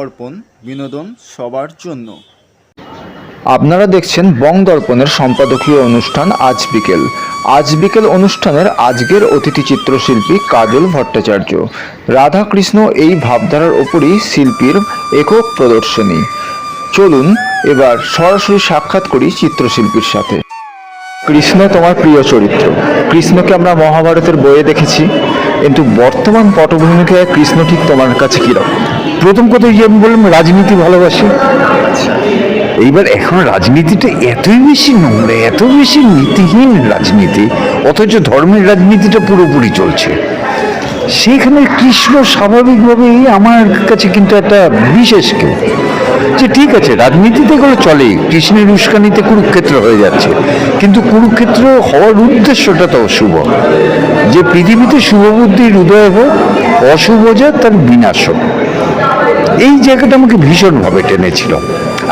দর্পণ বিনোদন সবার জন্য। আপনারা দেখছেন বং দর্পণের সম্পাদকীয় অনুষ্ঠান আজ বিকেল। আজ বিকেল অনুষ্ঠানের আজকের অতিথি চিত্রশিল্পী কাজল ভট্টাচার্য। রাধাকৃষ্ণ এই ভাবধারার ওপরই শিল্পীর একক প্রদর্শনী। চলুন এবার সরাসরি সাক্ষাৎ করি চিত্রশিল্পীর সাথে। কৃষ্ণ তোমার প্রিয় চরিত্র। কৃষ্ণকে আমরা মহাভারতের বইয়ে দেখেছি। কিন্তু বর্তমান পটভূমিকে কৃষ্ণ ঠিক তোমার কাছে কীরকম? প্রথম কথা যে আমি বললাম রাজনীতি ভালোবাসি। এইবার এখন রাজনীতিটা এতই বেশি নোংরা এত বেশি নীতিহীন রাজনীতি অথচ ধর্মের রাজনীতিটা পুরোপুরি চলছে। সেখানে কৃষ্ণ স্বাভাবিকভাবেই আমার কাছে কিন্তু একটা বিশেষ কেউ যে ঠিক আছে রাজনীতিতে এগুলো চলে কৃষ্ণের উস্কানিতে কুরুক্ষেত্র হয়ে যাচ্ছে কিন্তু কুরুক্ষেত্র হওয়ার উদ্দেশ্যটা তো অশুভ। যে পৃথিবীতে শুভবুদ্ধির উদয় হোক অশুভ যা তার বিনাশ হোক। এই জায়গাটা আমাকে ভীষণভাবে টেনেছিল।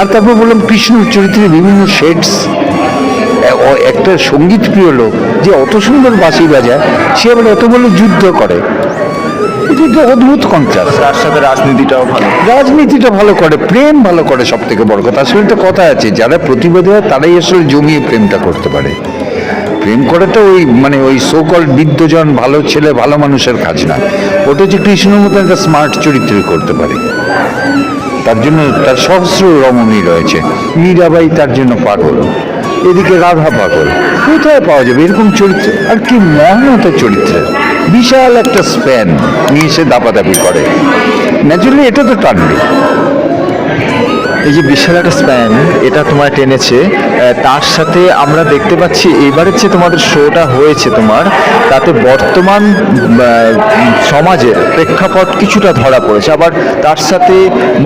আর তারপর বললাম কৃষ্ণর চরিত্রের বিভিন্ন শেডস একটা সংগীত প্রিয় লোক যে অত সুন্দর বাঁশি বাজায় সে আবার এত বড় যুদ্ধ করে। এটা অদ্ভুত কন্ট্রাস্ট তার সাথে রাজনীতিটাও ভালো। রাজনীতিটা ভালো করে প্রেম ভালো করে সব থেকে বড় কথা। আসলে একটা কথা আছে যারা প্রতিবাদী হয় তারাই আসলে জমিয়ে প্রেমটা করতে পারে। প্রেম করাটা ওই মানে ওই সোকল বিদ্যজন ভালো ছেলে, ভালো মানুষের কাজ না। ওটা হচ্ছে কৃষ্ণর মতো একটা স্মার্ট চরিত্রই করতে পারে। তার জন্য তার সহস্র রমণী রয়েছে। মীরাবাই তার জন্য পাগল। এদিকে রাধা পাগল। কোথায় পাওয়া যাবে? এরকম চরিত্র? আর কি মহানতা চরিত্রের বিশাল একটা স্প্যান নিয়ে সে দাপাদাপি করে। ন্যাচুরালি এটা তো টানবে। এই যে বিশাল একটা স্প্যান এটা তোমার টেনেছে তার সাথে আমরা দেখতে পাচ্ছি এবারের যে তোমাদের শোটা হয়েছে তোমার, তাতে বর্তমান সমাজের প্রেক্ষাপট কিছুটা ধরা পড়েছে। আবার তার সাথে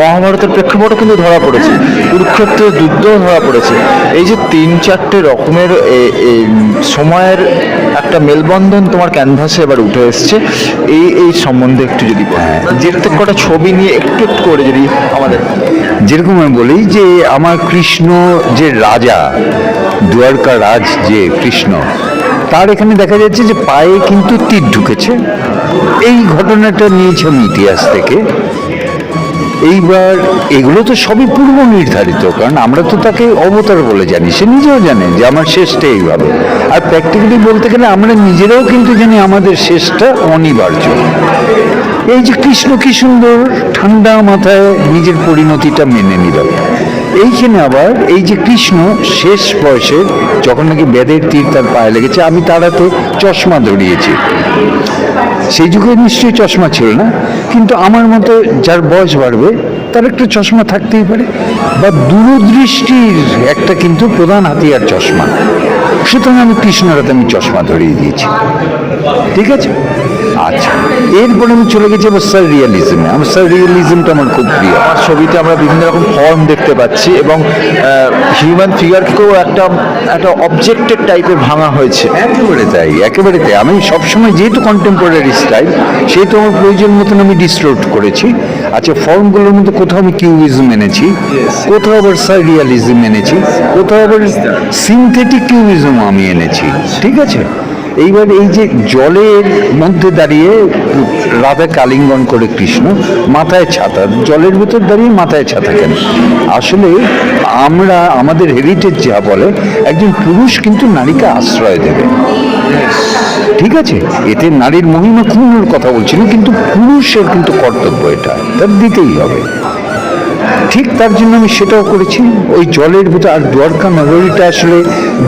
মহাভারতের প্রেক্ষাপটও কিন্তু ধরা পড়েছে। কুরুক্ষেত্রের যুদ্ধও ধরা পড়েছে। এই যে তিন চারটে রকমের সময়ের একটা মেলবন্ধন তোমার ক্যানভাসে এবার উঠে এসছে। এই এই সম্বন্ধে একটু যদি বলেন যে কটা ছবি নিয়ে একটু একটু করে যদি আমাদের যেরকম আমি বলি যে আমার কৃষ্ণ যে রাজা দ্বারকা রাজ যে কৃষ্ণ তার এখানে দেখা যাচ্ছে যে পায়ে কিন্তু তীর ঢুকেছে। এই ঘটনাটা নিয়েছে আমি ইতিহাস থেকে। এইবার এগুলো তো সবই পূর্ব নির্ধারিত, কারণ আমরা তো তাকে অবতার বলে জানি, সে নিজেও জানে যে আমার শেষটা এইভাবে। আর প্র্যাকটিক্যালি বলতে গেলে আমরা নিজেরাও কিন্তু জানি আমাদের শেষটা অনিবার্য। এই যে কৃষ্ণ কি সুন্দর ঠান্ডা মাথায় নিজের পরিণতিটা মেনে নিল। এইখানে আবার এই যে কৃষ্ণ শেষ বয়সে যখন নাকি বেদের তীর তার পায়ে লেগেছে, আমি তার হাতে চশমা ধরিয়েছি। সেই যুগে নিশ্চয়ই চশমা ছিল না? কিন্তু আমার মতো যার বয়স বাড়বে, তার একটা চশমা থাকতেই পারে। বা দূরদৃষ্টির একটা কিন্তু প্রধান হাতিয়ার চশমা। সুতরাং আমি কৃষ্ণরাতে আমি চশমা ধরিয়ে দিয়েছি। ঠিক আছে? আচ্ছা। এরপরে আমি চলে গেছি আবার স্যার রিয়ালিজমে আমার স্যার রিয়ালিজমটা আমার খুব প্রিয়। আমার ছবিতে আমরা বিভিন্ন রকম ফর্ম দেখতে পাচ্ছি এবং হিউম্যান ফিগারকেও একটা একটা অবজেক্টের টাইপের ভাঙা হয়েছে। একেবারে তাই একেবারে তাই। আমি সবসময় যেহেতু কন্টেম্পোরারি স্টাইল সেহেতু আমার প্রয়োজন মতন আমি ডিস্টোর্ট করেছি। আচ্ছা ফর্মগুলোর মধ্যে কোথাও আমি কিউবিজম এনেছি কোথাও আবার সাইরিয়ালিজম এনেছি কোথাও আবার সিনথেটিক কিউবিজম আমি এনেছি। ঠিক আছে? এইবার এই যে জলের মধ্যে দাঁড়িয়ে রাধা কালিঙ্গন করে কৃষ্ণ, মাথায় ছাতা, জলের ভিতর দাঁড়িয়ে মাথায় ছাতা কেন? আসলে আমরা, আমাদের হেরিটেজ যা বলে, একজন পুরুষ কিন্তু নারীকে আশ্রয় দেবে। ঠিক আছে? এতে নারীর মহিমা ক্ষুণ্ণর কথা বলছি না, কিন্তু পুরুষের কিন্তু কর্তব্য এটা তার দিতেই হবে। ঠিক তার জন্য আমি সেটাও করেছি। ওই জলের ভিতরে আর দ্বারকা নগরীটা আসলে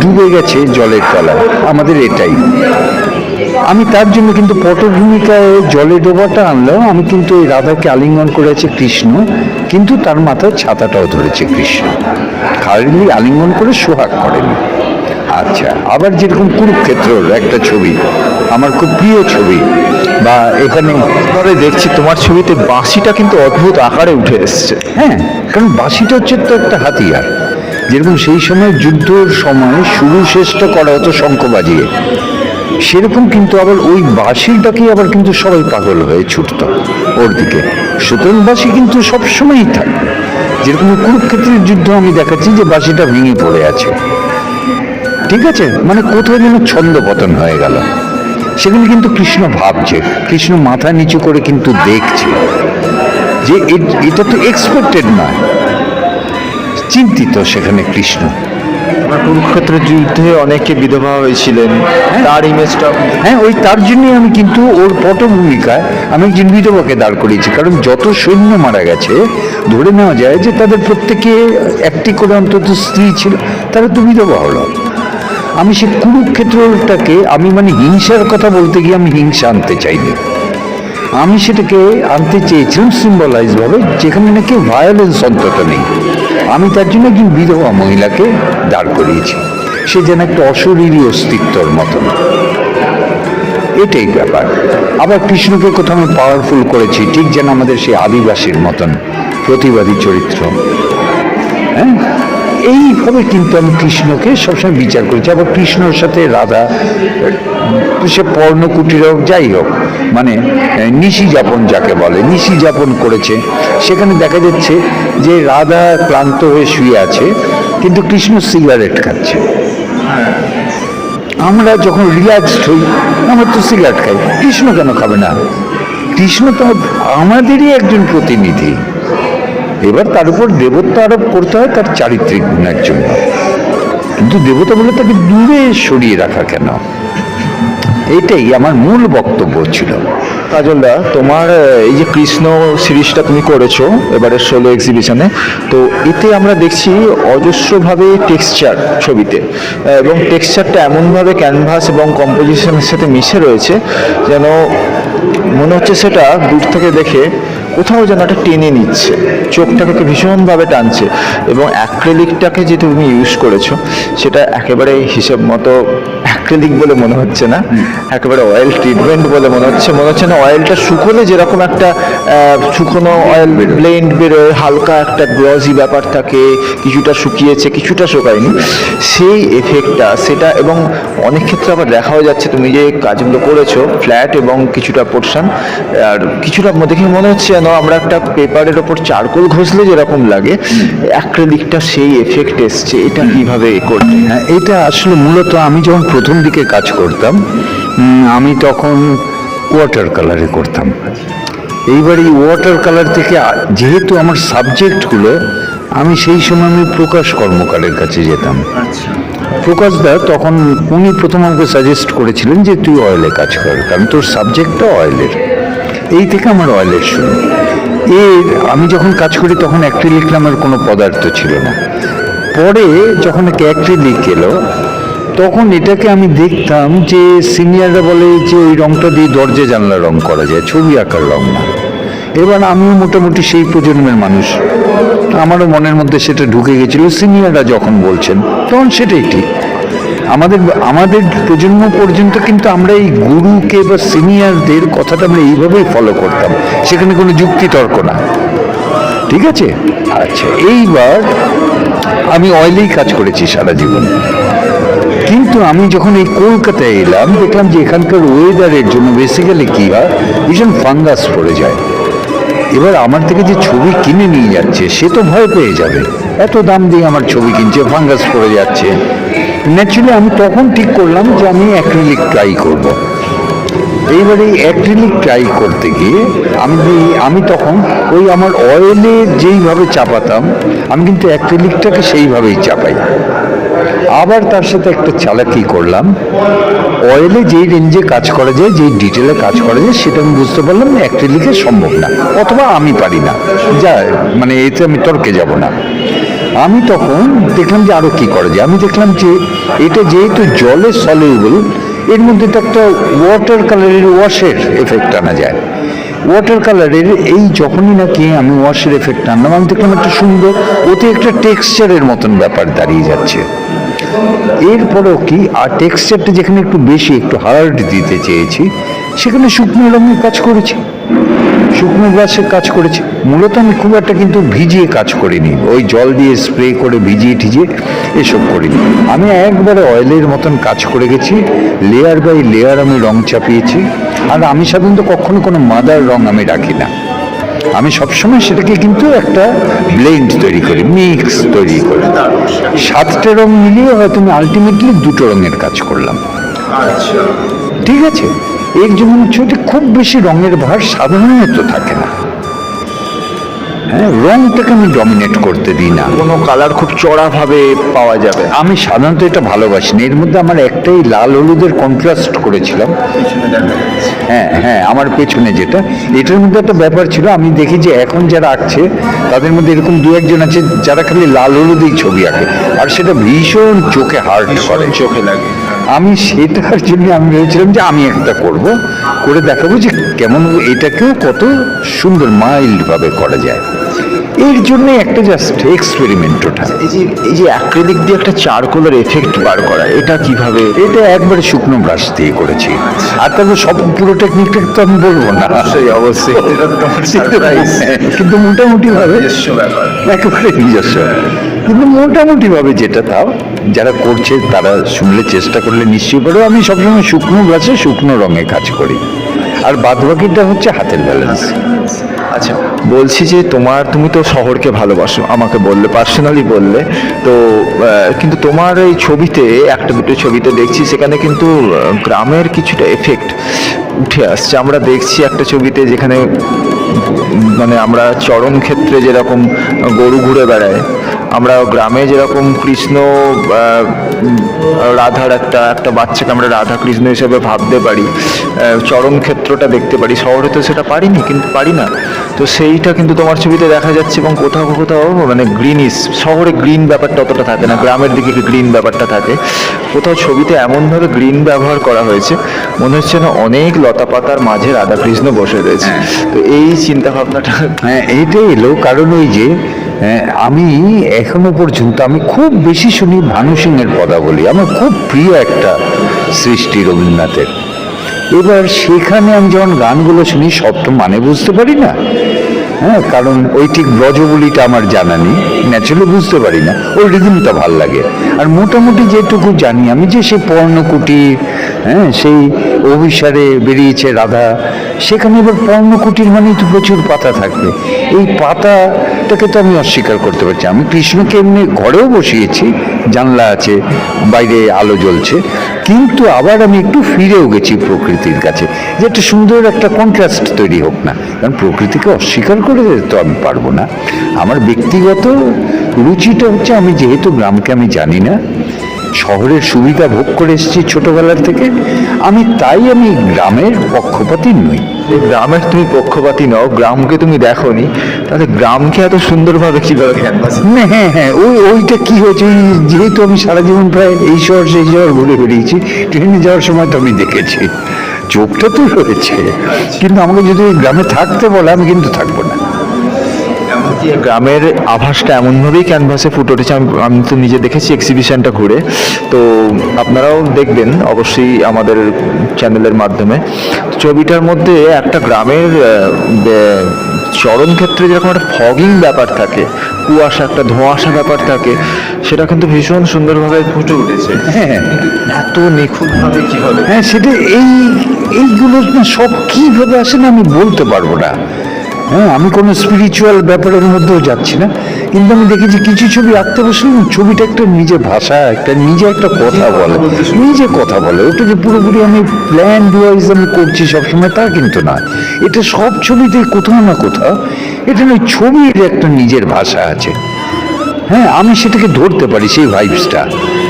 ডুবে গেছে জলের তলায়। আমাদের এটাই। আমি তার জন্য কিন্তু পটভূমিকায় জলে ডোবাটা আনলেও আমি কিন্তু এই রাধাকে আলিঙ্গন করেছে কৃষ্ণ, কিন্তু তার মাথায় ছাতাটাও ধরেছে কৃষ্ণ। খালি আলিঙ্গন করে সোহাগ করেনি। আচ্ছা আবার যেরকম কুরুক্ষেত্রর একটা ছবি, আমার খুব প্রিয় ছবি, বা এখানে পরে দেখছি তোমার ছবিতে বাঁশিটা কিন্তু অদ্ভুত আকারে উঠে এসছে। হ্যাঁ কারণ বাঁশিটা হচ্ছে তো একটা হাতিয়ার, যেরকম সেই সময় যুদ্ধর সময় শুরু শেষটা করা হতো শঙ্খ বাজিয়ে সেরকম কিন্তু আবার ওই বাঁশিটাকেই আবার কিন্তু সবাই পাগল হয়ে ছুটত ওর দিকে। সুতরাং বাঁশি কিন্তু সবসময়ই থাকবে। যেরকম কুরুক্ষেত্রের যুদ্ধ আমি দেখাচ্ছি যে বাঁশিটা ভেঙে পড়ে আছে। ঠিক আছে? মানে কোথাও যেন ছন্দ পতন হয়ে গেল। সেখানে কিন্তু কৃষ্ণ ভাবছে কৃষ্ণ মাথা নিচু করে কিন্তু দেখছে। যে এটা তো এক্সপেক্টেড নয়। চিন্তিত সেখানে কৃষ্ণ। কুরুক্ষেত্রের যুদ্ধে অনেকে বিধবা হয়েছিলেন। তার ইমেজটা হ্যাঁ ওই তার জন্যই আমি কিন্তু ওর পটভূমিকায় আমি একজন বিধবাকে দাঁড় করিয়েছি। কারণ যত সৈন্য মারা গেছে ধরে নেওয়া যায় যে তাদের প্রত্যেকে একটি করে অন্তত স্ত্রী ছিল তারা তো বিধবা হলো। আমি সে কুরুক্ষেত্রটাকে, আমি মানে হিংসার কথা বলতে গিয়ে আমি হিংসা আনতে চাইনি। আমি সেটাকে আনতে চেয়েছিলাম সিম্বলাইজ ভাবে, যেখানে নাকি ভায়োলেন্স অন্তত নেই। আমি তার জন্য একজন বিধবা মহিলাকে দাঁড় করিয়েছি। সে যেন একটা অশরীরী অস্তিত্বর মতন। এটাই ব্যাপার। আবার কৃষ্ণকে কোথাও আমি পাওয়ারফুল করেছি, ঠিক যেন আমাদের সেই আদিবাসীর মতন প্রতিবাদী চরিত্র। হ্যাঁ? এইভাবে কিন্তু আমি কৃষ্ণকে সবসময় বিচার করেছি। আবার কৃষ্ণর সাথে রাধা, সে পর্ণকুটির হোক যাই হোক মানে নিশি যাপন যাকে বলে নিশি যাপন করেছে। সেখানে দেখা যাচ্ছে যে রাধা ক্লান্ত হয়ে শুয়ে আছে, কিন্তু কৃষ্ণ সিগারেট খাচ্ছে। আমরা যখন রিল্যাক্সড হই, আমরা তো সিগারেট খাই। কৃষ্ণ কেন খাবে না? কৃষ্ণ তো আমাদেরই একজন প্রতিনিধি। এবার তার উপর দেবত্ব আরোপ করতে হয় তার চারিত্রিক গুণের জন্য। কিন্তু দেবতা বলে তাকে দূরে সরিয়ে রাখা কেন? এটাই আমার মূল বক্তব্য ছিল। কাজলদা তোমার এই যে কৃষ্ণ সিরিজটা তুমি করেছ, এবারের ষোলো এক্সিবিশনে তো এতে আমরা দেখছি অজস্রভাবে টেক্সচার ছবিতে। এবং টেক্সচারটা এমনভাবে ক্যানভাস এবং কম্পোজিশনের সাথে মিশে রয়েছে, যেন মনে হচ্ছে সেটা দূর থেকে দেখে কোথাও যেন একটা টেনে নিচ্ছে, চোখটাকে ভীষণভাবে টানছে এবং অ্যাক্রেলিকটাকে যে তুমি ইউজ করেছ, সেটা একেবারে হিসেব মতো অ্যাক্রেলিক বলে মনে হচ্ছে না। একেবারে অয়েল ট্রিটমেন্ট বলে মনে হচ্ছে। মনে হচ্ছে না অয়েলটা শুকোলে যেরকম একটা শুকনো অয়েল ব্লেন্ড বেরোয়, হালকা একটা গ্লসি ব্যাপার থাকে, কিছুটা শুকিয়েছে, কিছুটা শুকায়নি। সেই এফেক্টটা সেটা এবং অনেক ক্ষেত্রে আবার দেখাও যাচ্ছে, তুমি যে কাজগুলো করেছ ফ্ল্যাট এবং কিছুটা পোর্শন আর কিছুটা দেখে মনে হচ্ছে যেন আমরা একটা পেপারের ওপর চারকোল ঘষলে যেরকম লাগে অ্যাক্রেলিকটা সেই এফেক্ট এসছে। এটা কীভাবে করলে হ্যাঁ এটা আসলে মূলত আমি যখন প্রথম দিকে কাজ করতাম? আমি তখন ওয়াটার কালারে করতাম। এইবার এই ওয়াটার কালার থেকে যেহেতু আমার সাবজেক্টগুলো আমি সেই সময় আমি প্রকাশ কর্মকারের কাছে যেতাম। প্রকাশদা তখন উনি প্রথম আমাকে সাজেস্ট করেছিলেন যে তুই অয়েলে কাজ কর কারণ তোর সাবজেক্টটা অয়েলের এই থেকে আমার অয়েলের শুরু। এর আমি যখন কাজ করি তখন অ্যাক্রিলিক নামের কোনো পদার্থ ছিল না। পরে যখন অ্যাক্রিলিক এলো তখন এটাকে আমি দেখতাম যে সিনিয়ররা বলে যে ওই রংটা দিয়ে দরজা জানলা রং করা যায়, ছবি আঁকার রং না। এবার আমিও মোটামুটি সেই প্রজন্মের মানুষ। আমারও মনের মধ্যে সেটা ঢুকে গেছিল, সিনিয়ররা যখন বলছেন, তখন সেটাই ঠিক। আমাদের আমাদের প্রজন্ম পর্যন্ত কিন্তু আমরা এই গুরুকে বা সিনিয়রদের কথাটা আমরা এইভাবেই ফলো করতাম, সেখানে কোনো যুক্তি তর্ক না। ঠিক আছে? আচ্ছা এইবার আমি অয়েলেই কাজ করেছি সারা জীবন। কিন্তু আমি যখন এই কলকাতায় এলাম, দেখলাম যে এখানকার ওয়েদারের জন্য বেসিক্যালি কী হয়, ভীষণ ফাঙ্গাস পড়ে যায়। এবার আমার থেকে যে ছবি কিনে নিয়ে যাচ্ছে, সে তো ভয় পেয়ে যাবে। এত দাম দিয়ে আমার ছবি কিনছে ফাঙ্গাস পড়ে যাচ্ছে। ন্যাচুরালি আমি তখন ঠিক করলাম যে আমি অ্যাক্রিলিক ট্রাই করব। এইবারে অ্যাক্রিলিক ট্রাই করতে গিয়ে আমি আমি তখন ওই আমার অয়েলে যেইভাবে চাপাতাম, আমি কিন্তু অ্যাক্রিলিকটাকে সেইভাবেই চাপাই। আবার তার সাথে একটা চালাকি করলাম। অয়েলে যেই রেঞ্জে কাজ করা যায় যেই ডিটেলে কাজ করা যায় সেটা আমি বুঝতে পারলাম অ্যাক্রিলিকে সম্ভব না, অথবা আমি পারি না। যা মানে এতে আমি তর্কে যাব না। আমি তখন দেখলাম যে আরও কী করা যায় আমি দেখলাম যে এটা যেহেতু জলে সলিউবল এর মধ্যে তো একটা ওয়াটার কালারের ওয়াশের এফেক্ট আনা যায়। ওয়াটার কালারের এই যখনই নাকি আমি ওয়াশের এফেক্ট আনলাম, আমি দেখলাম একটা সুন্দর ওতে একটা টেক্সচারের মতন ব্যাপার দাঁড়িয়ে যাচ্ছে। এরপরেও কি, আর টেক্সচারটা যেখানে একটু বেশি, একটু হার্ড দিতে চেয়েছি, সেখানে শুকনো রঙের কাজ করেছি। শুকনো গ্লাসের কাজ করেছি। মূলত আমি খুব একটা কিন্তু ভিজিয়ে কাজ করিনি। ওই জল দিয়ে স্প্রে করে ভিজিয়ে ঠিজিয়ে এসব করিনি। আমি একবারে অয়েলের মতন কাজ করে গেছি। লেয়ার বাই লেয়ার আমি রং চাপিয়েছি। আর আমি সাধারণত কখনো কোনো মাদার রং আমি রাখি না। আমি সবসময় সেটাকে কিন্তু একটা ব্লেন্ড তৈরি করি মিক্স তৈরি করি। সাতটা রং মিলিয়ে হয়তো আমি আলটিমেটলি দুটো রঙের কাজ করলাম। আচ্ছা। ঠিক আছে? এর জন্য হচ্ছে খুব বেশি রঙের ভার সাধারণত থাকে না। হ্যাঁ রংটাকে আমি ডমিনেট করতে দিই না। কোনো কালার খুব চড়াভাবে পাওয়া যাবে। আমি সাধারণত এটা ভালোবাসি না। এর মধ্যে আমার একটাই লাল হলুদের কন্ট্রাস্ট করেছিলাম। হ্যাঁ হ্যাঁ আমার পেছনে যেটা। এটার মধ্যে একটা ব্যাপার ছিল আমি দেখি যে এখন যারা আঁকছে তাদের মধ্যে এরকম দু একজন আছে যারা খালি লাল হলুদেই ছবি আঁকে। আর সেটা ভীষণ চোখে হার্ট করে। চোখে লাগে। আমি সেটার জন্য আমি ভেবেছিলাম যে আমি একটা করব করে দেখাবো যে কেমন এটাকেও কত সুন্দর মাইল্ডভাবে করা যায়। এর জন্য একটা জাস্ট এক্সপেরিমেন্ট ওটা। এই যে এই যে অ্যাক্রিলিক দিয়ে একটা চারকোলের এফেক্ট বার করা এটা কীভাবে? এটা একবারে শুকনো ব্রাশ দিয়ে করেছি। আর তারপর সব পুরো টেকনিকটা তো আমি বলব না। অবশ্যই অবশ্যই। কিন্তু মোটামুটি ভাবে নিজস্ব ব্যাপার। একেবারে নিজস্ব। কিন্তু মোটামুটি ভাবে যেটা তাও, যারা করছে তারা শুনলে চেষ্টা করলে নিশ্চয়ই পারো। আমি সবসময় শুকনো গাছে শুকনো রঙে কাজ করি। আর বাদ বাকিটা হচ্ছে হাতের ব্যালেন্স আচ্ছা বলছি যে তোমার, তুমি তো শহরকে ভালোবাসো, আমাকে বললে পার্সোনালি বললে। তো কিন্তু তোমার এই ছবিতে, একটা দুটো ছবিতে দেখছি, সেখানে কিন্তু গ্রামের কিছুটা এফেক্ট উঠে আসছে। আমরা দেখছি একটা ছবিতে যেখানে মানে আমরা চরম ক্ষেত্রে যেরকম গরু ঘুরে বেড়ায় আমরা গ্রামে যেরকম কৃষ্ণ রাধার একটা একটা বাচ্চাকে আমরা রাধা কৃষ্ণ হিসেবে ভাবতে পারি চরণ ক্ষেত্রটা দেখতে পারি। শহরে তো সেটা পারিনি কিন্তু পারি না। তো সেইটা কিন্তু তোমার ছবিতে দেখা যাচ্ছে এবং কোথাও কোথাও মানে গ্রিনিস শহরে গ্রিন ব্যাপারটা অতটা থাকে না গ্রামের দিকে গ্রিন ব্যাপারটা থাকে। কোথাও ছবিতে এমনভাবে গ্রিন ব্যবহার করা হয়েছে মনে হচ্ছে না অনেক লতা পাতার মাঝে রাধাকৃষ্ণ বসে রয়েছে। তো এই চিন্তা ভাবনাটা হ্যাঁ এইটাই এলো কারণ ওই যে হ্যাঁ, আমি এখনও পর্যন্ত, আমি খুব বেশি শুনি ভানু সিংয়ের পদাবলী। আমার খুব প্রিয় একটা সৃষ্টি রবীন্দ্রনাথের। এবার সেখানে আমি যখন গানগুলো শুনি তো মানে বুঝতে পারি না। হ্যাঁ কারণ ওই ঠিক ব্রজবলিটা আমার জানা নেই। ন্যাচুরালি বুঝতে পারি না। ওই রিদিমটা ভালো লাগে। আর মোটামুটি যেটুকু জানি আমি যে সে পর্ণকুটির হ্যাঁ সেই অভিসারে বেরিয়েছে রাধা। সেখানে এবার পর্ণকুটির মানেই তো প্রচুর পাতা থাকবে। এই পাতাটাকে তো আমি অস্বীকার করতে পারছি আমি কৃষ্ণকে এমনি ঘরেও বসিয়েছি, জানলা আছে, বাইরে আলো জ্বলছে। কিন্তু আবার আমি একটু ফিরেও গেছি প্রকৃতির কাছে। যে একটা সুন্দর একটা কন্ট্রাস্ট তৈরি হোক না। কারণ প্রকৃতিকে অস্বীকার করে তো আমি পারব না। আমার ব্যক্তিগত রুচিটা হচ্ছে আমি যেহেতু গ্রামকে আমি জানি না শহরের সুবিধা ভোগ করে এসেছি ছোটবেলার থেকে। আমি তাই আমি গ্রামের পক্ষপাতি নই। গ্রামের তুমি পক্ষপাতি নও গ্রামকে তুমি দেখো নি তাহলে গ্রামকে এত সুন্দরভাবে কীভাবে ক্যানভাস না, হ্যাঁ হ্যাঁ ওই ওইটা কি হয়েছে? ওই যেহেতু আমি সারা জীবন প্রায় এই শহর সেই শহর ঘুরে বেরিয়েছি। ট্রেনে যাওয়ার সময় তো আমি দেখেছি। চোখটা তো রয়েছে। কিন্তু আমাকে যদি ওই গ্রামে থাকতে বলে আমি কিন্তু থাকব না। গ্রামের আভাসটা এমনভাবেই ক্যানভাসে ফুটে উঠেছে আমি আমি তো নিজে দেখেছি এক্সিবিশনটা ঘুরে। তো আপনারাও দেখবেন অবশ্যই আমাদের চ্যানেলের মাধ্যমে। ছবিটার মধ্যে একটা গ্রামের চরণ ক্ষেত্রে যেরকম একটা ফগিং ব্যাপার থাকে কুয়াশা একটা ধোঁয়াশা ব্যাপার থাকে সেটা কিন্তু ভীষণ সুন্দরভাবে ফুটে উঠেছে। হ্যাঁ। এত নিখুঁতভাবে কীভাবে হ্যাঁ সেটা এই এইগুলো সব কীভাবে আসে না আমি বলতে পারব না। হ্যাঁ আমি কোনো স্পিরিচুয়াল ব্যাপারের মধ্যেও যাচ্ছি না। কিন্তু আমি দেখেছি কিছু ছবি আঁকতে বসলে ছবিটা একটা নিজে ভাষা, একটা নিজে একটা কথা বলে, নিজে কথা বলে। ওটা যে পুরোপুরি আমি প্ল্যান ওয়াইজ আমি করছি সবসময় তা কিন্তু না। এটা সব ছবিতেই কোথাও না কোথাও, এটা নয়, ছবির একটা নিজের ভাষা আছে। হ্যাঁ আমি সেটাকে ধরতে পারি সেই ভাইবসটা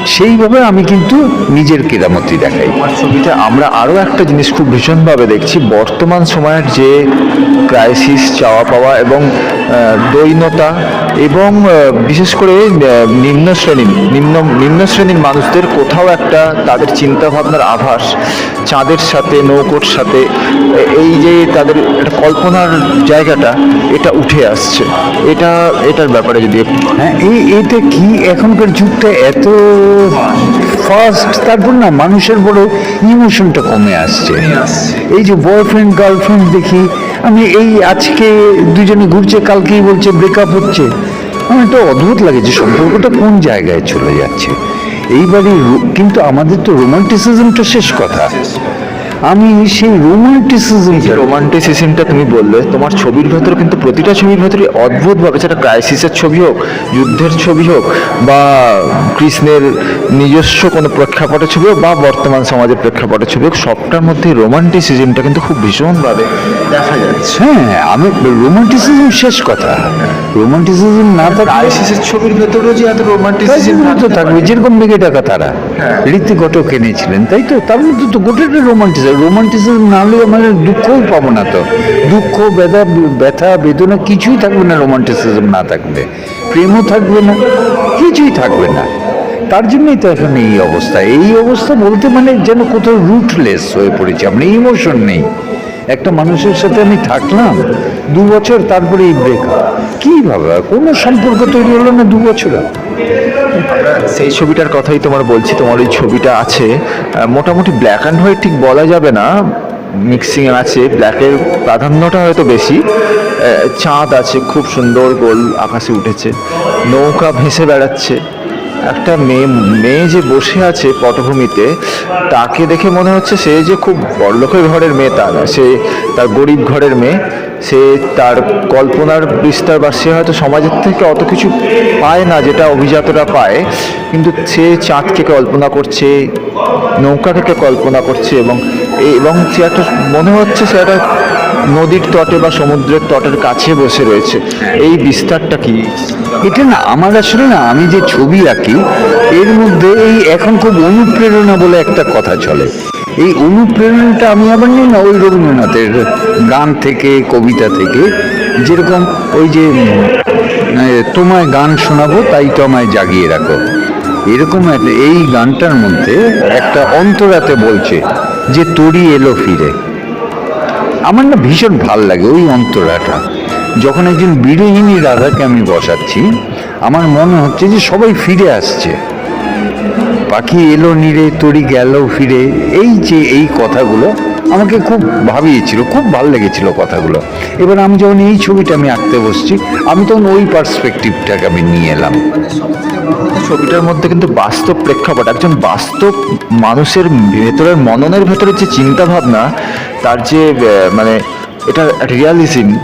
সেইভাবে আমি কিন্তু নিজের কেরামতি দেখাই। আমার ছবিতে আমরা আরও একটা জিনিস খুব ভীষণভাবে দেখছি, বর্তমান সময়ের যে ক্রাইসিস চাওয়া পাওয়া এবং আহ, দৈন্যতা এবং বিশেষ করে নিম্ন শ্রেণির নিম্ন নিম্ন শ্রেণির মানুষদের কোথাও একটা তাদের চিন্তা ভাবনার আভাস চাঁদের সাথে নৌকোর সাথে এই যে তাদের একটা কল্পনার জায়গাটা এটা উঠে আসছে। এটা এটার ব্যাপারে যদি হ্যাঁ এই এটা কি এখনকার যুগটা এত ফাস্ট তারপর না মানুষের বড় ইমোশনটা কমে আসছে। এই যে বয়ফ্রেন্ড গার্লফ্রেন্ড দেখি আমি এই আজকে দুজনে ঘুরছে, কালকেই বলছে ব্রেকআপ হচ্ছে। আমার একটা অদ্ভুত লাগে যে সম্পর্কটা কোন জায়গায় চলে যাচ্ছে। এইবারই কিন্তু আমাদের তো রোমান্টিসিজমটা শেষ কথা। আমি সেই রোমান্টিসিজমটা রোমান্টিসিজমটা তুমি বললে তোমার ছবির ভেতরে কিন্তু প্রতিটা ছবির ভেতরে অদ্ভুতভাবে সেটা ক্রাইসিসের ছবি হোক যুদ্ধের ছবি হোক বা কৃষ্ণের নিজস্ব কোনো প্রেক্ষাপটের ছবি হোক বা বর্তমান সমাজের প্রেক্ষাপটের ছবি হোক সবটার মধ্যে রোমান্টিসিজমটা কিন্তু খুব ভীষণভাবে দেখা যাচ্ছে। হ্যাঁ আমি রোমান্টিসিজম শেষ কথা। রোমান্টিসিজম না থাকলে ক্রাইসিসের ছবির ভেতরেও যে এত রোমান্টিসিজম তো থাকবে। যেরকম মেঘে টাকা তারা। ঋতিক ঘটক এনেছিলেন তাই তো? তার মধ্যে তো গোটাটা রোমান্টিসিজম। রোমান্টিসিজম না হলে আমাদের দুঃখও পাবো না তো। দুঃখ ব্যথা ব্যথা বেদনা কিছুই থাকবে না রোমান্টিসিজম না থাকলে। প্রেমও থাকবে না কিছুই থাকবে না। তার জন্যই তো এখন এই অবস্থা। এই অবস্থা বলতে মানে যেন কোথাও রুটলেস হয়ে পড়েছে আমরা ইমোশন নেই। একটা মানুষের সাথে আমি থাকলাম দু বছর তারপরে এই ব্রেকআপ কি বাবা কোনো সম্পর্ক তৈরি হলো না দু বছর? সেই ছবিটার কথাই তোমার বলছি, তোমার ওই ছবিটা আছে। মোটামুটি ব্ল্যাক অ্যান্ড হোয়াইট ঠিক বলা যাবে না। মিক্সিং আছে ব্ল্যাকের প্রাধান্যটা হয়তো বেশি। চাঁদ আছে, খুব সুন্দর গোল আকাশে উঠেছে। নৌকা ভেসে বেড়াচ্ছে। একটা মেয়ে মেয়ে যে বসে আছে পটভূমিতে, তাকে দেখে মনে হচ্ছে সে যে খুব বড়লোকের ঘরের মেয়ে তা না সে তার গরিব ঘরের মেয়ে। সে তার কল্পনার বিস্তার বা সে হয়তো সমাজের থেকে অত কিছু পায় না যেটা অভিজাতরা পায়, কিন্তু সে চাঁদকে কল্পনা করছে নৌকাকে কল্পনা করছে এবং এবং সে একটা মনে হচ্ছে সে একটা নদীর তটে বা সমুদ্রের তটের কাছে বসে রয়েছে। এই বিস্তারটা কি? এটা না আমার আসলে না আমি যে ছবি আঁকি এর মধ্যে এই এখন খুব অনুপ্রেরণা বলে একটা কথা চলে। এই অনুপ্রেরণাটা আমি আবার নিই না ওই রবীন্দ্রনাথের গান থেকে কবিতা থেকে। যেরকম ওই যে তোমায় গান শোনাবো তাই তো আমায় জাগিয়ে রাখো। এরকম এই গানটার মধ্যে একটা অন্তরাতে বলছে যে তরি এলো ফিরে। আমার না ভীষণ ভালো লাগে ওই অন্তরাটা। যখন একজন বিরোহিনী রাধাকে আমি বসাচ্ছি, আমার মনে হচ্ছে যে সবাই ফিরে আসছে। পাখি এলো নিরে তরি গেল ফিরে, এই যে এই কথাগুলো আমাকে খুব ভাবিয়েছিল, খুব ভালো লেগেছিল কথাগুলো। এবার আমি যখন এই ছবিটা আমি আঁকতে বসছি, আমি তখন ওই পার্সপেক্টিভটাকে আমি নিয়ে এলাম। ছবিটার মধ্যে কিন্তু বাস্তব প্রেক্ষাপট, একজন বাস্তব মানুষের ভেতরের, মননের ভেতরে যে চিন্তা ভাবনা তার যে মানে এটা রিয়ালিজম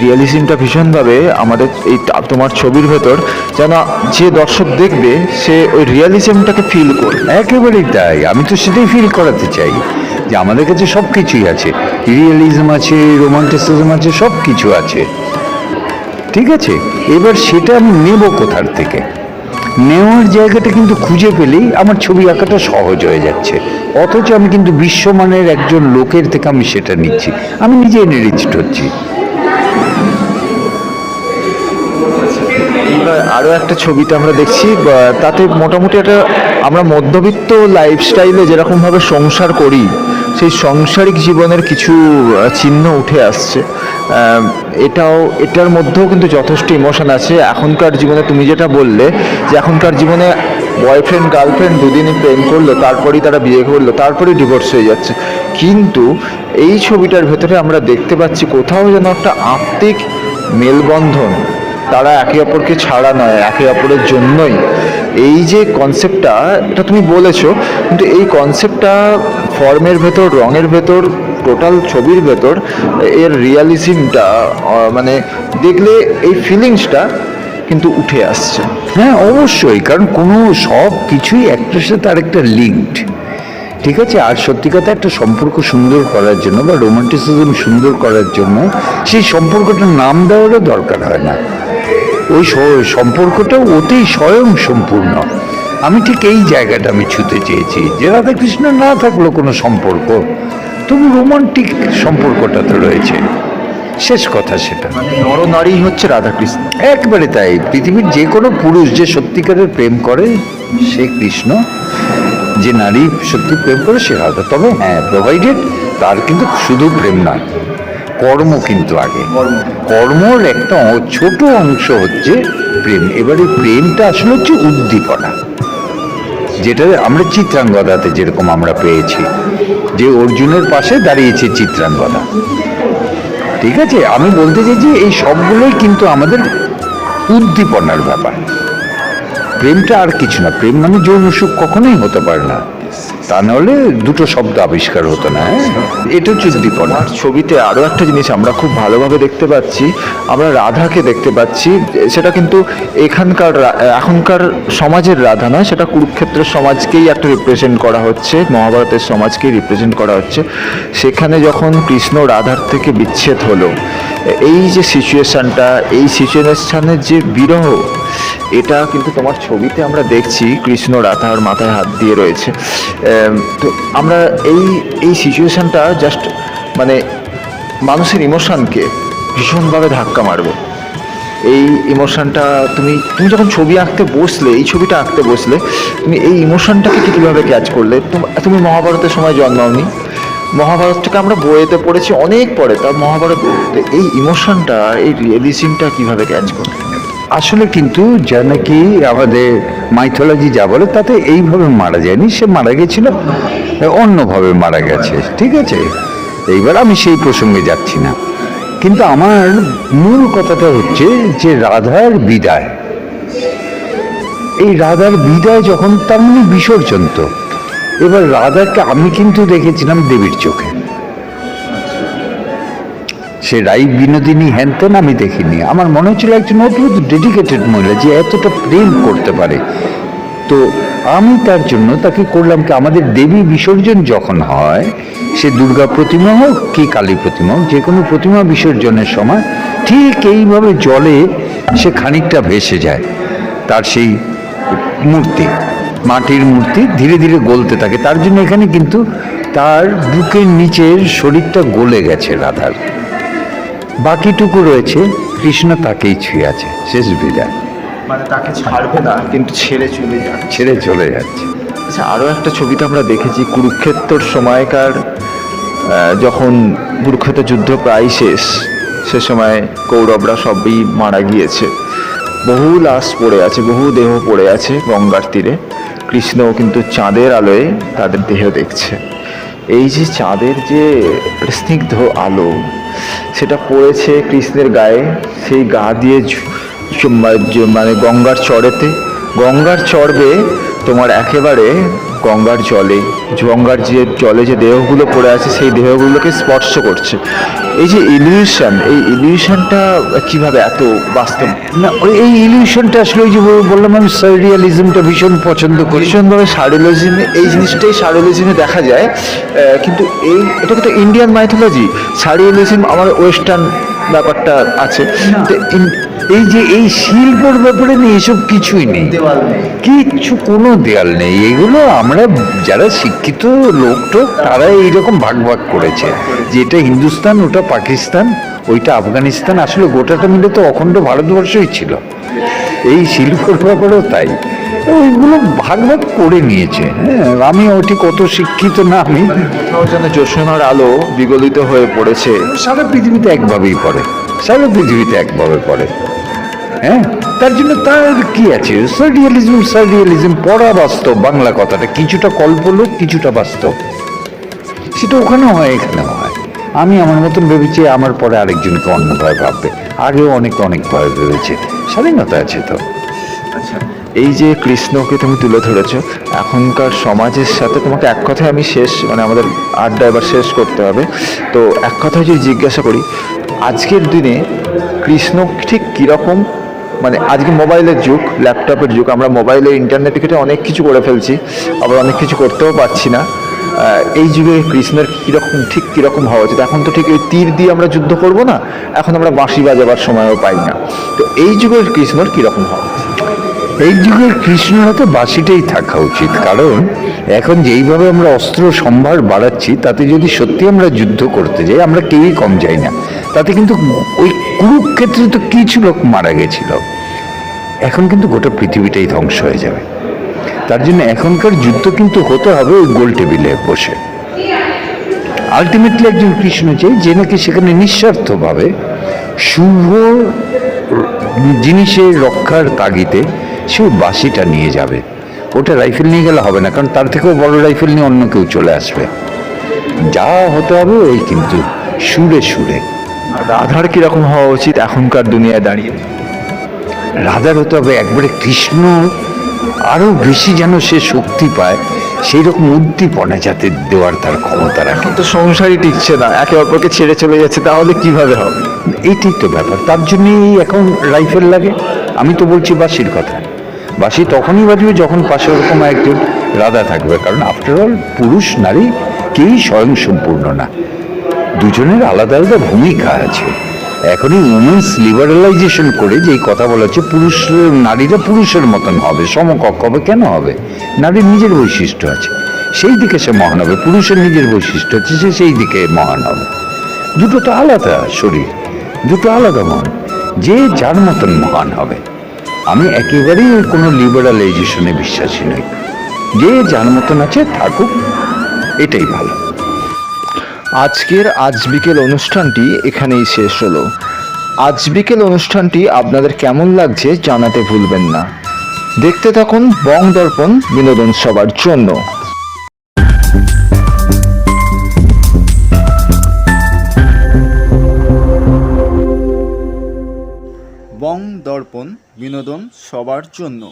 রিয়ালিজমটা ভীষণভাবে আমাদের এই তোমার ছবির ভেতর যেন যে দর্শক দেখবে, সে ওই রিয়ালিজমটাকে ফিল করবে। একেবারেই তাই। আমি তো সেটাই ফিল করাতে চাই। যে আমাদের কাছে সব কিছুই আছে। রিয়েলিজম আছে রোমান্টিসিজম আছে সব কিছু আছে। ঠিক আছে? এবার সেটা আমি নেব কোথার থেকে? নেওয়ার জায়গাটা কিন্তু খুঁজে পেলেই আমার ছবি আঁকাটা সহজ হয়ে যাচ্ছে। অথচ আমি কিন্তু বিশ্বমানের একজন লোকের থেকে আমি সেটা নিচ্ছি। আমি নিজে এনরিচড হচ্ছি। আরও একটা ছবিতে আমরা দেখছি তাতে মোটামুটি একটা আমরা মধ্যবিত্ত লাইফস্টাইলে যেরকমভাবে সংসার করি সেই সংসারিক জীবনের কিছু চিহ্ন উঠে আসছে। এটাও, এটার মধ্যেও কিন্তু যথেষ্ট ইমোশন আছে। এখনকার জীবনে তুমি যেটা বললে, যে এখনকার জীবনে বয়ফ্রেন্ড গার্লফ্রেন্ড দুদিনই প্রেম করল, তারপরেই তারা বিয়ে করল, তারপরেই ডিভোর্স হয়ে যাচ্ছে। কিন্তু এই ছবিটার ভেতরে আমরা দেখতে পাচ্ছি কোথাও যেন একটা আত্মিক মেলবন্ধন। তারা একে অপরকে ছাড়া নয়, একে অপরের জন্যই। এই যে কনসেপ্টটা এটা তুমি বলেছ, কিন্তু এই কনসেপ্টটা ফর্মের ভেতর, রঙের ভেতর টোটাল ছবির ভেতর, এর রিয়ালিজমটা মানে দেখলে এই ফিলিংসটা কিন্তু উঠে আসছে। হ্যাঁ অবশ্যই, কারণ কোনো সব কিছুই একটার সাথে আরেকটা লিঙ্কড ঠিক আছে? আর সত্যি কথা, একটা সম্পর্ক সুন্দর করার জন্য বা রোমান্টিসিজম সুন্দর করার জন্য সেই সম্পর্কটার নাম দেওয়ারও দরকার হয় না। ওই সম্পর্কটা ওতেই স্বয়ং সম্পূর্ণ আমি ঠিক এই জায়গাটা আমি ছুতে চেয়েছি। যে রাধাকৃষ্ণ না থাকল কোনো সম্পর্ক তবু রোমান্টিক সম্পর্কটা তো রয়েছে। শেষ কথা সেটা। নরনারী হচ্ছে রাধাকৃষ্ণ। একবারে তাই। পৃথিবীর যে কোনো পুরুষ যে সত্যিকারের প্রেম করে সে কৃষ্ণ। যে নারী সত্যি প্রেম করে সে রাধা। তবে হ্যাঁ প্রোভাইডেড তার কিন্তু শুধু প্রেম নয় কর্ম কিন্তু আগে। কর্মর একটা ছোট অংশ হচ্ছে প্রেম। এবারে প্রেমটা আসলে হচ্ছে উদ্দীপনা। যেটা আমরা চিত্রাঙ্গদাতে যেরকম আমরা পেয়েছি। যে অর্জুনের পাশে দাঁড়িয়েছে চিত্রাঙ্গদা। ঠিক আছে? আমি বলতে চাইছি, এই সবগুলোই কিন্তু আমাদের উদ্দীপনার ব্যাপার। প্রেমটা আর কিছু না। প্রেম মানে যৌন সুখ কখনোই হতে পারে না। তা নাহলে দুটো শব্দ আবিষ্কার হতো না হ্যাঁ? এটা উদ্দীপনা ছবিতে আরও একটা জিনিস আমরা খুব ভালোভাবে দেখতে পাচ্ছি, আমরা রাধাকে দেখতে পাচ্ছি, সেটা কিন্তু এখানকার এখনকার সমাজের রাধা নয়, সেটা কুরুক্ষেত্রের সমাজকেই একটা রিপ্রেজেন্ট করা হচ্ছে, মহাভারতের সমাজকেই রিপ্রেজেন্ট করা হচ্ছে। সেখানে যখন কৃষ্ণ রাধার থেকে বিচ্ছেদ হলো, এই যে সিচুয়েশনটা এই সিচুয়েশনের যে বিরহ, এটা কিন্তু তোমার ছবিতে আমরা দেখছি, কৃষ্ণ রাধার মাথায় হাত দিয়ে রয়েছে। তো আমরা এই এই সিচুয়েশনটা জাস্ট মানে মানুষের ইমোশনকে ভীষণভাবে ধাক্কা মারবে। এই ইমোশনটা তুমি তুমি যখন ছবি আঁকতে বসলে, এই ছবিটা আঁকতে বসলে, তুমি এই ইমোশনটাকে কীভাবে ক্যাচ করলে? তুমি মহাভারতের সময় জন্মাওনি মহাভারতটাকে আমরা বইয়েতে পড়েছি অনেক পরে। তা মহাভারত, এই ইমোশনটা, এই রিয়েলিজমটা কীভাবে ক্যাচ করলে? আসলে কিন্তু যা নাকি আমাদের মাইথোলজি যা বলে, তাতে এইভাবে মারা যায়নি, সে মারা গেছিল, অন্যভাবে মারা গেছে, ঠিক আছে? এইবার আমি সেই প্রসঙ্গে যাচ্ছি না। কিন্তু আমার মূল কথাটা হচ্ছে যে রাধার বিদায়। এই রাধার বিদায় যখন তার মানে বিসর্জন তো। এবার রাধাকে আমি কিন্তু দেখেছিলাম দেবীর চোখে। সে রাই বিনোদিনী হ্যানতেন আমি দেখিনি। আমার মনে হচ্ছিল একজন অদ্ভুত ডেডিকেটেড মহিলা যে এতটা প্রেম করতে পারে। তো আমি তার জন্য তাকে করলাম কি আমাদের দেবী বিসর্জন যখন হয়, সে দুর্গা প্রতিমা হোক কি কালী প্রতিমা হোক, যে কোনো প্রতিমা বিসর্জনের সময় ঠিক এইভাবে জলে সে খানিকটা ভেসে যায় তার সেই মূর্তি, মাটির মূর্তি ধীরে ধীরে গলতে থাকে। তার জন্য এখানে কিন্তু তার বুকের নিচের শরীরটা গলে গেছে রাধার। বাকিটুকু রয়েছে কৃষ্ণ তাকেই ছুঁয়ে আছে শেষ বিদায়। মানে তাকে ছাড়বে না কিন্তু ছেড়ে চলে যাবে ছেড়ে চলে যাচ্ছে। আচ্ছা আরও একটা ছবিতে আমরা দেখেছি কুরুক্ষেত্রর সময়কার যখন কুরুক্ষেত্র যুদ্ধ প্রায় শেষ সে সময় কৌরবরা সবই মারা গিয়েছে। বহু লাশ পড়ে আছে বহু দেহ পড়ে আছে গঙ্গার তীরে। কৃষ্ণ কিন্তু চাঁদের আলোয় তাদের দেহ দেখছে। এই যে চাঁদের যে স্নিগ্ধ আলো, সেটা পড়েছে কৃষ্ণের গায়ে, সেই গা দিয়ে মানে গঙ্গার চড়েতে। গঙ্গার চড়বে তোমার একেবারে গঙ্গার জলে গঙ্গার যে জলে যে দেহগুলো পড়ে আছে সেই দেহগুলোকে স্পর্শ করছে। এই যে ইলিউশন এই ইলিউশনটা কীভাবে এত বাস্তব? না ওই এই ইলিউশনটা আসলে ওই যে বললাম আমি সার্রিয়ালিজমটা ভীষণ পছন্দ করি। ভীষণভাবে সারিওলজিমে এই জিনিসটাই সারিওলজিমে দেখা যায়। কিন্তু এই এটা কিন্তু ইন্ডিয়ান মাইথোলজি সারিওলজিম আমার ওয়েস্টার্ন ব্যাপারটা আছে। এই যে এই শিল্পর ব্যাপারে নেই এসব কিছুই নেই কিচ্ছু কোনো দেয়াল নেই এগুলো আমরা যারা শিক্ষিত লোক টোক তারা এইরকম ভাগ ভাগ করেছে যে এটা হিন্দুস্তান ওটা পাকিস্তান ওইটা আফগানিস্তান আসলে গোটাটা মিলে তো অখণ্ড ভারতবর্ষই ছিল এই শিল্পর ব্যাপারেও তাই ওইগুলো ভাগ ভাগ করে নিয়েছে হ্যাঁ আমি ওটি কত শিক্ষিত না আমি যেন জ্যোৎস্নার আলো বিগলিত হয়ে পড়েছে সারা পৃথিবীতে একভাবেই পড়ে সারা পৃথিবীতে একভাবে পড়ে হ্যাঁ? তার জন্য তার কি আছে? সার্ডিয়ালিজম সার্ডিয়ালিজম পড়া বাস্তব বাংলা কথাটা। কিছুটা কল্পলোক কিছুটা বাস্তব। সেটা ওখানেও হয় এখানেও হয়। আমি আমার মতন ভেবেছি আমার পরে আরেকজনকে অন্যভাবে ভাববে। আগেও অনেক অনেক অনেকভাবে ভেবেছে। স্বাধীনতা আছে তো। আচ্ছা এই যে কৃষ্ণকে তুমি তুলে ধরেছো এখনকার সমাজের সাথে তোমাকে এক কথায় আমি শেষ মানে আমাদের আড্ডা এবার শেষ করতে হবে। তো এক কথায় যদি জিজ্ঞাসা করি আজকের দিনে কৃষ্ণ ঠিক কীরকম মানে আজকে মোবাইলের যুগ, ল্যাপটপের যুগ, আমরা মোবাইলে ইন্টারনেটে ঘেটে অনেক কিছু করে ফেলছি, আবার অনেক কিছু করতেও পারছি না। এই যুগে কৃষ্ণের কীরকম, ঠিক কীরকম হওয়া উচিত? এখন তো ঠিক ওই তীর দিয়ে আমরা যুদ্ধ করব না, এখন আমরা বাঁশি বাজাবার সময়ও পাই না। তো এই যুগের কৃষ্ণর কীরকম হওয়া এই যুগের কৃষ্ণর হাতে বাসিটাই থাকা উচিত, কারণ এখন যেইভাবে আমরা অস্ত্র সম্ভার বাড়াচ্ছি, তাতে যদি সত্যি আমরা যুদ্ধ করতে যাই, আমরা কেউই কম যাই না। তাতে কিন্তু ওই কুরুক্ষেত্রে তো কিছু লোক মারা গেছিল। এখন কিন্তু গোটা পৃথিবীটাই ধ্বংস হয়ে যাবে। তার জন্য এখনকার যুদ্ধ কিন্তু হতে হবে ওই গোল টেবিলে বসে। আলটিমেটলি একজন কৃষ্ণ চাই যে নাকি সেখানে নিঃস্বার্থভাবে শুভ জিনিসের রক্ষার তাগিদে সে বাঁশিটা নিয়ে যাবে। ওটা রাইফেল নিয়ে গেলে হবে না, কারণ তার থেকেও বড় রাইফেল নিয়ে অন্য কেউ চলে আসবে। যা হতে হবে ওই কিন্তু সুরে সুরে। রাধার কীরকম হওয়া উচিত এখনকার দুনিয়ায় দাঁড়িয়ে? রাধার হতে হবে একবারে কৃষ্ণ আরও বেশি যেন সে শক্তি পায় সেই রকম উদ্দীপনা যাতে দেওয়ার তার ক্ষমতা রাখে। তো সংসারই টিকছে না একে অপরকে ছেড়ে চলে যাচ্ছে তাহলে কীভাবে হবে? এইটাই তো ব্যাপার তার জন্যই এখন রাইফেল লাগে। আমি তো বলছি বাসির কথা। বাসি তখনই বাজবে যখন পাশে ওরকম একজন রাধা থাকবে কারণ আফটার অল পুরুষ নারী কেউই স্বয়ং সম্পূর্ণ না। দুজনের আলাদা আলাদা ভূমিকা আছে। এখনই উমেন্স লিবারালাইজেশন করে যেই কথা বলা হচ্ছে, পুরুষ, নারীরা পুরুষের মতন হবে, সমকক্ষ হবে, কেন হবে? নারীর নিজের বৈশিষ্ট্য আছে। সেই দিকে সে মহান হবে, পুরুষের নিজের বৈশিষ্ট্য আছে, সে সেই দিকে মহান হবে। দুটো তো আলাদা শরীর, দুটো আলাদা মন, যে যার মতন মহান হবে। আমি একেবারেই কোনো লিবারালাইজেশনে বিশ্বাসী নই। যে যার মতন আছে, থাকুক, এটাই ভালো। আজকের আজ বিকেল অনুষ্ঠানটি এখানেই শেষ হলো। আজ বিকেল অনুষ্ঠানটি আপনাদের কেমন লাগছে জানাতে ভুলবেন না। দেখতে থাকুন বং দর্পণ বিনোদন সবার জন্য। বং দর্পণ বিনোদন সবার জন্য।